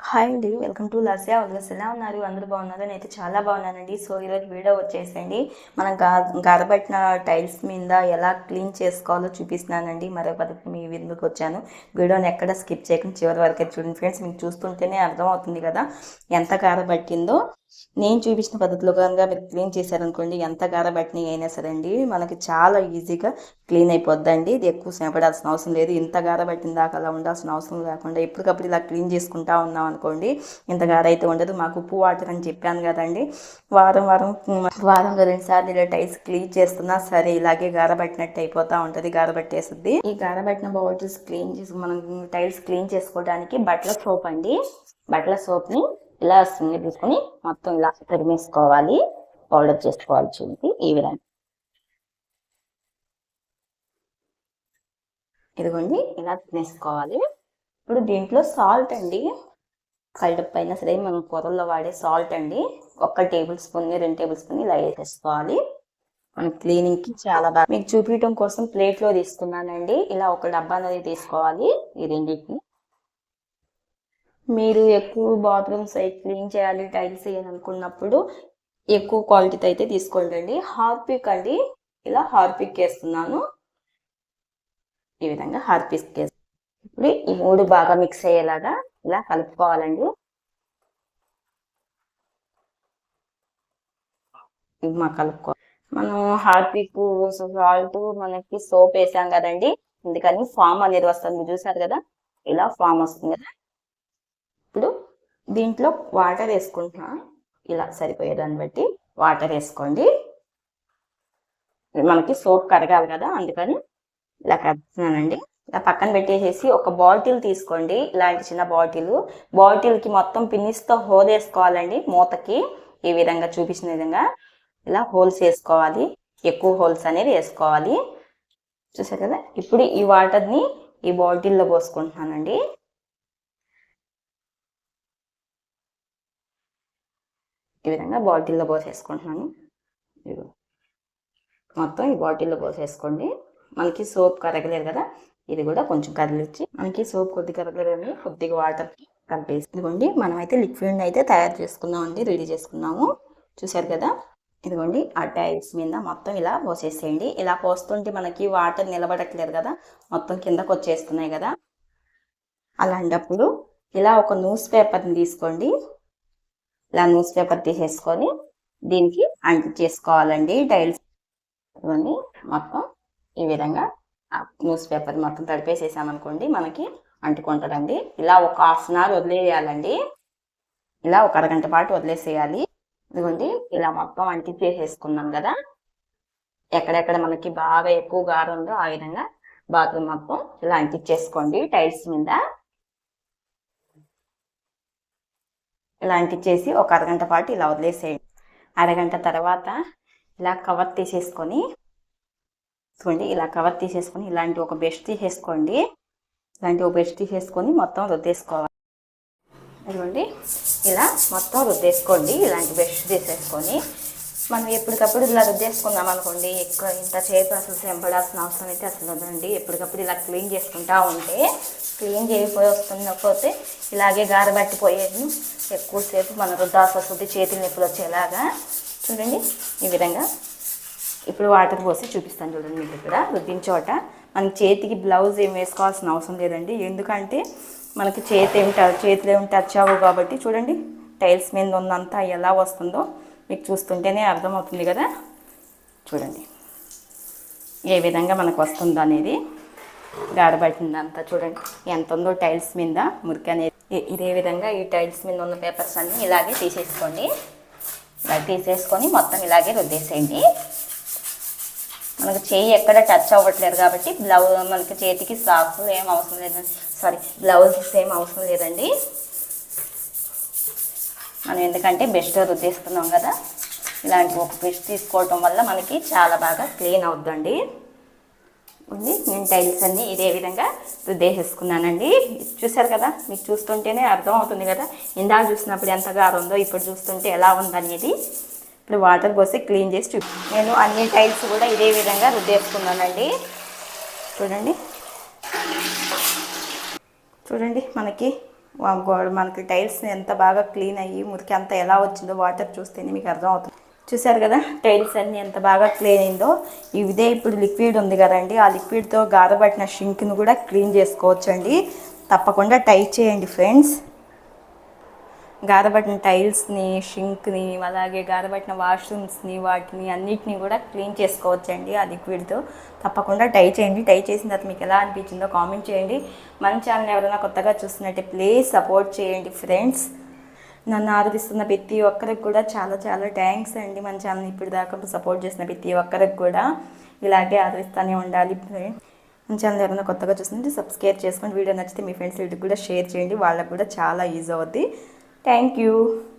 Hi అండి welcome to Lasya always ఎలా ఉన్నారు? అందరూ బాగున్నారు? నేనైతే చాలా బాగున్నానండి. సో ఈరోజు వీడియో వచ్చేసండి మనం గా గారబట్టిన టైల్స్ మీద ఎలా క్లీన్ చేసుకోవాలో చూపిస్తున్నానండి. మరో పద్ధతి మీ విందుకు వచ్చాను. వీడియోని ఎక్కడ స్కిప్ చేయకుండా చివరి వరకు చూడండి. ఫ్రెండ్స్ మీకు చూస్తుంటేనే అర్థమవుతుంది కదా ఎంత గారబట్టిందో. నేను చూపించిన పద్ధతిలో కనుక మీరు క్లీన్ చేశారనుకోండి ఎంత గారబట్టిన అయినా సరే అండి మనకి చాలా ఈజీగా క్లీన్ అయిపోద్దండి. ఇది ఎక్కువ సేపడాల్సిన అవసరం లేదు. ఇంత గారబట్టిన దాకా అలా ఉండాల్సిన అవసరం లేకుండా ఎప్పటికప్పుడు ఇలా క్లీన్ చేసుకుంటా ఉన్నాం అనుకోండి ఇంత గార అయితే ఉండదు. మాకు ఉప్పు వాటర్ అని చెప్పాను కదండి వారం వారం వారం రెండు సార్లు ఇలా టైల్స్ క్లీన్ చేస్తున్నా సరే ఇలాగే గారబట్టినట్టు అయిపోతూ ఉంటుంది గారబట్టేస్తుంది ఈ గారబట్టిన బాటిల్స్ క్లీన్ చేసి మనం టైల్స్ క్లీన్ చేసుకోవడానికి బట్టల సోప్ అండి బట్టల సోప్ని ఇలా స్ప్రింగ్ తీసుకొని మొత్తం ఇలా తరిమేసుకోవాలి. పౌడర్ చేసుకోవాలి చూడండి ఈ విధంగా. ఇదిగోండి ఇలా తినేసుకోవాలి ఇప్పుడు దీంట్లో సాల్ట్ అండి. కళ్ళపైన అయినా సరే మనం కూరల్లో వాడే సాల్ట్ అండి. ఒక్క టేబుల్ స్పూన్ రెండు టేబుల్ స్పూన్ ఇలా వేసేసుకోవాలి. మన క్లీనింగ్కి చాలా బాగా మీకు చూపించడం కోసం ప్లేట్లో తీసుకున్నానండి. ఇలా ఒక డబ్బా అనేది తీసుకోవాలి ఈ రెండింటిని. మీరు ఎక్కువ బాత్రూమ్ క్లీన్ చేయాలి టైల్స్ వేయాలనుకున్నప్పుడు ఎక్కువ క్వాలిటీతో అయితే తీసుకోండి హార్పిక్ అండి. ఇలా హార్పిక్ వేస్తున్నాను. ఈ విధంగా హార్పిక్ వేస్తాను ఇప్పుడు ఈ మూడు బాగా మిక్స్ అయ్యేలాగా ఇలా కలుపుకోవాలండి. మా కలుపుకో మనం హార్పిక్ సాల్ట్ మనకి సోప్ వేసాం కదండి. అందుకని ఫామ్ అనేది వస్తుంది. చూసారు కదా? ఇలా ఫామ్ వస్తుంది కదా? ఇప్పుడు దీంట్లో వాటర్ వేసుకుంటున్నా. ఇలా సరిపోయేదాన్ని బట్టి వాటర్ వేసుకోండి. మనకి సోప్ కరగాలి కదా అందుకని ఇలా కడుతున్నానండి ఇలా పక్కన పెట్టేసేసి ఒక బాటిల్ తీసుకోండి. ఇలాంటి చిన్న బాటిల్ బాటిల్కి మొత్తం పిన్నిస్తో హోల్ వేసుకోవాలండి మూతకి. ఈ విధంగా చూపించిన విధంగా ఇలా హోల్స్ వేసుకోవాలి. ఎక్కువ హోల్స్ అనేది వేసుకోవాలి. చూసారు కదా? ఇప్పుడు ఈ వాటర్ని ఈ బాటిల్లో పోసుకుంటున్నానండి. ఈ విధంగా బాటిల్లో పోసేసుకుంటున్నాను. మొత్తం ఈ బాటిల్లో పోసేసుకోండి. మనకి సోప్ కరగలేదు కదా? ఇది కూడా కొంచెం కదిలిచ్చి మనకి సోప్ కొద్ది కరగలేదని కొద్దిగా వాటర్ కలిపేసి ఇదిగోండి మనమైతే లిక్విడ్ అయితే తయారు చేసుకున్నామండి రెడీ చేసుకున్నాము. చూసారు కదా? ఇదిగోండి ఆ టైల్స్ మీద మొత్తం ఇలా పోసేసేయండి. ఇలా పోస్తుంటే మనకి వాటర్ నిలబడట్లేదు కదా? మొత్తం కిందకు వచ్చేస్తున్నాయి కదా? అలాంటప్పుడు ఇలా ఒక న్యూస్ పేపర్ని తీసుకోండి. ఇలా న్యూస్ పేపర్ తీసేసుకొని దీనికి అంటి చేసుకోవాలండి. టైల్స్ ఇవన్నీ మొత్తం ఈ విధంగా న్యూస్ పేపర్ మొత్తం తడిపేసేసామనుకోండి మనకి అంటుకుంటుందండి. ఇలా ఒక హాఫ్ అన్ అవర్ వదిలేయాలండి. ఇలా ఒక అరగంట పాటు వదిలేసేయాలి. ఇదిగోండి ఇలా మొత్తం అంటించేసేసుకున్నాం కదా. ఎక్కడెక్కడ మనకి బాగా ఎక్కువ గారు ఉందో ఆ విధంగా బాత్రూమ్ మొత్తం ఇలా అంటించేసుకోండి టైల్స్ మీద. ఇలాంటి చేసి ఒక అరగంట పాటు ఇలా వదిలేసేయండి. అరగంట తర్వాత ఇలా కవర్ తీసేసుకొని చూడండి ఇలా కవర్ తీసేసుకొని ఇలాంటి ఒక బెస్ట్ తీసేసుకోండి. ఇలాంటి ఒక బెస్ట్ తీసేసుకొని మొత్తం రుద్దేసుకోవాలి. ఇదిగోండి ఇలా మొత్తం రుద్దేసుకోండి ఇలాంటి బెస్ట్ తీసేసుకొని మనం ఎప్పటికప్పుడు ఇలా రుద్దేసుకున్నాం అనుకోండి. ఎక్కువ ఇంత చేతి అసలు చెంపడాల్సిన అవసరం అయితే అసలు ఉందండి ఎప్పటికప్పుడు ఇలా క్లీన్ చేసుకుంటా ఉంటే క్లీన్ చేయకపోయి వస్తున్నపోతే ఇలాగే గారబట్టిపోయేది. ఎక్కువసేపు మన రుద్దాల్సి వస్తుంది చేతులు నొప్పులు వచ్చేలాగా చూడండి ఈ విధంగా. ఇప్పుడు వాటర్ పోసి చూపిస్తాను చూడండి మీకు ఇక్కడ. రుద్దిన చోట మన చేతికి బ్లౌజ్ ఏం వేసుకోవాల్సిన అవసరం లేదండి. ఎందుకంటే మనకి చేతి ఏమి చేతులు ఏమి టచ్ అవ్వవు కాబట్టి చూడండి. టైల్స్ మీద ఉన్నంతా ఎలా వస్తుందో మీకు చూస్తుంటేనే అర్థమవుతుంది కదా? చూడండి. ఏ విధంగా మనకు వస్తుందో అనేది గాడబట్టిందంతా చూడండి. ఎంత ఉందో టైల్స్ మీద మురికి అనేది. ఇదే విధంగా ఈ టైల్స్ మీద ఉన్న పేపర్స్ అన్నీ ఇలాగే తీసేసుకోండి. ఇలా తీసేసుకొని మొత్తం ఇలాగే రుద్దేసేయండి. మనకు చేయి ఎక్కడ టచ్ అవ్వట్లేదు కాబట్టి బ్లౌజ్ మనకి చేతికి సాక్స్ ఏం అవసరం లేదండి. సారీ బ్లౌజెస్ ఏం అవసరం లేదండి. మనం ఎందుకంటే బెస్ట్ రుద్దేస్తున్నాం కదా. ఇలాంటి ఒక బెస్ట్ తీసుకోవటం వల్ల మనకి చాలా బాగా క్లీన్ అవుద్దండి. ఉంది నేను టైల్స్ అన్నీ ఇదే విధంగా రుద్దేసేసుకున్నానండి. చూసారు కదా మీకు చూస్తుంటేనే అర్థం అవుతుంది కదా ఇందాక చూసినప్పుడు ఎంత గారు ఉందో ఇప్పుడు చూస్తుంటే ఎలా ఉందనేది. ఇప్పుడు వాటర్ పోసి క్లీన్ చేసి చూ నేను అన్ని టైల్స్ కూడా ఇదే విధంగా రుద్దేసుకున్నానండి. చూడండి. చూడండి మనకి గోడ మనకి టైల్స్ ఎంత బాగా క్లీన్ అయ్యి మురికి అంత ఎలా వచ్చిందో వాటర్ చూస్తేనే మీకు అర్థం అవుతుంది చూసారు కదా? టైల్స్ అన్నీ ఎంత బాగా క్లీన్ అయిందో. ఇదే ఇప్పుడు లిక్విడ్ ఉంది కదండి. ఆ లిక్విడ్తో గారబట్టిన షింక్ను కూడా క్లీన్ చేసుకోవచ్చండి. తప్పకుండా టై చేయండి ఫ్రెండ్స్. గారబట్టిన టైల్స్ని షింక్ని అలాగే గారబట్టిన వాష్రూమ్స్ని వాటిని అన్నిటిని కూడా క్లీన్ చేసుకోవచ్చండి ఆ లిక్విడ్తో. తప్పకుండా టై చేయండి. టై చేసిన తర్వాత మీకు ఎలా అనిపించిందో కామెంట్ చేయండి. మన ఛానల్ ఎవరైనా కొత్తగా చూస్తున్నట్టే ప్లీజ్ సపోర్ట్ చేయండి ఫ్రెండ్స్. నన్ను ఆదరిస్తున్న ప్రతి ఒక్కరికి కూడా చాలా చాలా థ్యాంక్స్ అండి మన ఛానల్ ఇప్పుడు దాకా సపోర్ట్ చేసిన ప్రతి ఒక్కరికి కూడా. ఇలాగే ఆదరిస్తూనే ఉండాలి ఫ్రెండ్స్. మన ఛానల్ ఎవరైనా కొత్తగా చూస్తుంటే సబ్స్క్రైబ్ చేసుకోండి. వీడియో నచ్చితే మీ ఫ్రెండ్స్ వీటికి కూడా షేర్ చేయండి. వాళ్ళకి కూడా చాలా యూజ్ అవుద్ది. Thank you.